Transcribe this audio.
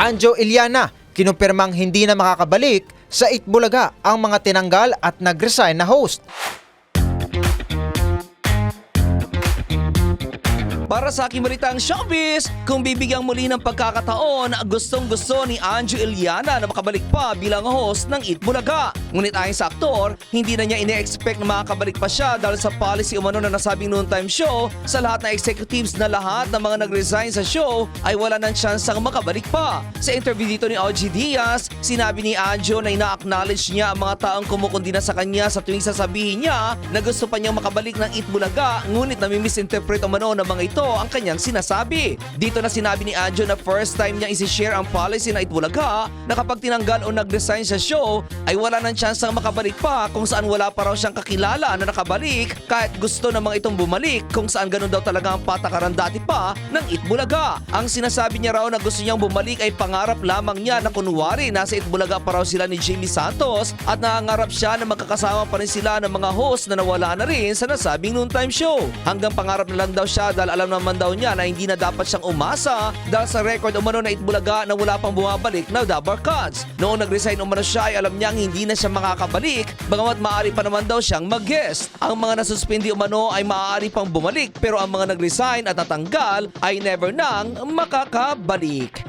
Anjo Iliana, kinumpirmang hindi na makakabalik sa Itbulaga ang mga tinanggal at nag-resign na host. Para sa aking balitang showbiz, kung bibigyang muli ng pagkakataon, gustong gusto ni Anjo Iliana na makabalik pa bilang host ng Eat Bulaga. Ngunit ayon sa aktor, hindi na niya ine-expect na makakabalik pa siya dahil sa policy umano na nasabing noontime show, sa lahat ng executives na lahat ng mga nag-resign sa show ay wala ng chance ang makabalik pa. Sa interview dito ni OG Diaz, sinabi ni Anjo na ina-acknowledge niya ang mga taong kumukundi na sa kanya sa tuwing sasabihin niya na gusto pa niyang makabalik ng Eat Bulaga ngunit nami-misinterpret umano ng mga ito ang kanyang sinasabi. Dito na sinabi ni Anjo na first time niya isi-share ang policy na Itbulaga na kapag tinanggal o nag-resign sa show ay wala ng chance ang makabalik pa kung saan wala pa raw siyang kakilala na nakabalik kahit gusto ng mga itong bumalik kung saan ganun daw talaga ang patakaran dati pa ng Itbulaga. Ang sinasabi niya raw na gusto niyang bumalik ay pangarap lamang niya na kunwari nasa Itbulaga pa raw sila ni Jamie Santos at nangangarap siya na magkakasama pa rin sila ng mga host na nawala na rin sa nasabing noontime show. Hanggang pangarap na lang daw siya dahil alam naman daw niya na hindi na dapat siyang umasa dahil sa record umano na Itbulaga na wala pang bumabalik na Dabar Cuts. Noong nag-resign umano siya ay alam niyang hindi na siya makakabalik bagamat maaari pa naman daw siyang mag-guest. Ang mga nasuspindi umano ay maaari pang bumalik pero ang mga nag-resign at natanggal ay never nang makakabalik.